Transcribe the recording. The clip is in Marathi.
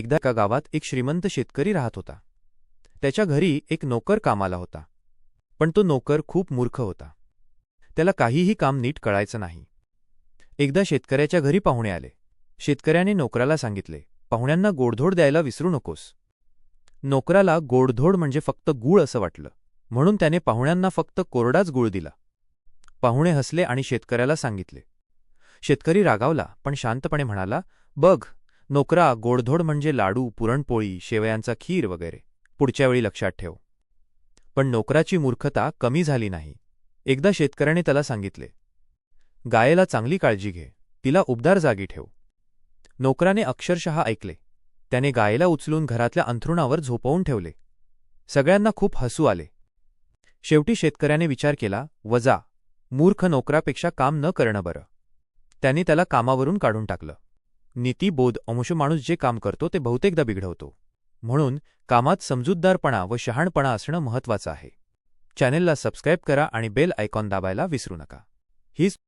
एकदा एका गावात एक श्रीमंत शेतकरी राहत होता. त्याच्या घरी एक नोकर कामाला होता. पण तो नोकर खूप मूर्ख होता. त्याला काहीही काम नीट कळायचं नाही. एकदा शेतकऱ्याच्या घरी पाहुणे आले. शेतकऱ्याने नोकराला सांगितले पाहुण्यांना गोडधोड द्यायला विसरू नकोस. नोकराला गोडधोड म्हणजे फक्त गूळ असं वाटलं. म्हणून त्याने पाहुण्यांना फक्त कोरडाच गूळ दिला. पाहुणे हसले आणि शेतकऱ्याला सांगितले. शेतकरी रागावला पण शांतपणे म्हणाला बघ नोकरा गोडधोड म्हणजे लाडू पुरणपोळी शेवयांचा खीर वगैरे. पुढच्या वेळी लक्षात ठेव. पण नोकराची मूर्खता कमी झाली नाही. एकदा शेतकऱ्याने त्याला सांगितले गायेला चांगली काळजी घे. तिला उबदार जागी ठेव. नोकराने अक्षरशः ऐकले. त्याने गायेला उचलून घरातल्या अंथरुणावर झोपवून ठेवले. सगळ्यांना खूप हसू आले. शेवटी शेतकऱ्याने विचार केला वजा. मूर्ख नोकरापेक्षा काम न करणं बरं. त्यांनी त्याला कामावरून काढून टाकलं. नीतीबोध अंश माणूस जे काम करतो ते बहुतेकदा बिघडवतो. म्हणून कामात समजूतदारपणा व शहाणपणा असणं महत्वाचं आहे. चॅनेलला सबस्क्राईब करा आणि बेल आयकॉन दाबायला विसरू नका. हीच